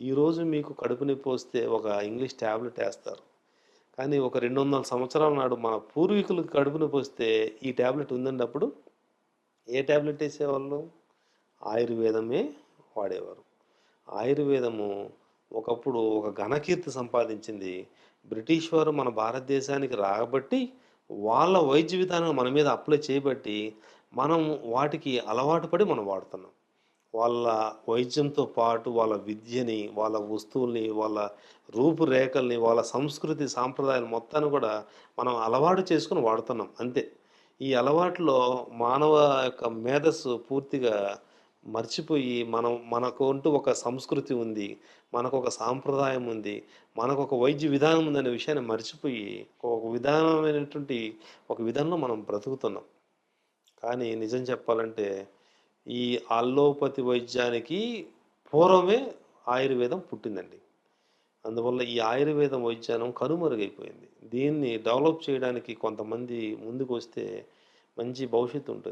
ఈరోజు మీకు కడుపు నొప్పి వస్తే ఒక ఇంగ్లీష్ ట్యాబ్లెట్ వేస్తారు. కానీ ఒక రెండు వందల సంవత్సరాల నాడు మన పూర్వీకులకు కడుపు నొప్పి వస్తే ఈ ట్యాబ్లెట్ ఉందన్నప్పుడు ఏ ట్యాబ్లెట్ వేసేవాళ్ళు? ఆయుర్వేదమే వాడేవారు. ఆయుర్వేదము ఒకప్పుడు ఒక ఘనకీర్తి సంపాదించింది. బ్రిటిష్ వారు మన భారతదేశానికి రాబట్టి వాళ్ళ వైద్య విధానం మన మీద అప్లై చేయబట్టి మనం వాటికి అలవాటు పడి మనం వాడుతున్నాం. వాళ్ళ వైద్యంతో పాటు వాళ్ళ విద్యని వాళ్ళ వస్తువుల్ని వాళ్ళ రూపురేఖల్ని వాళ్ళ సంస్కృతి సాంప్రదాయాలు మొత్తాన్ని కూడా మనం అలవాటు చేసుకుని వాడుతున్నాం. అంతే. ఈ అలవాటులో మానవ యొక్క మేధస్సు పూర్తిగా మర్చిపోయి మనం మనకు అంటూ ఒక సంస్కృతి ఉంది మనకు ఒక సాంప్రదాయం ఉంది మనకు ఒక వైద్య విధానం ఉందనే విషయాన్ని మర్చిపోయి ఒక విధానమైనటువంటి ఒక విధానంలో మనం బ్రతుకుతున్నాం. కానీ నిజం చెప్పాలంటే ఈ అల్లోపతి వైద్యానికి పూర్వమే ఆయుర్వేదం పుట్టిందండి. అందువల్ల ఈ ఆయుర్వేదం వైద్యానం కనుమరుగైపోయింది. దీన్ని డెవలప్ చేయడానికి కొంతమంది ముందుకు వస్తే మంచి భవిష్యత్తు ఉంటుంది.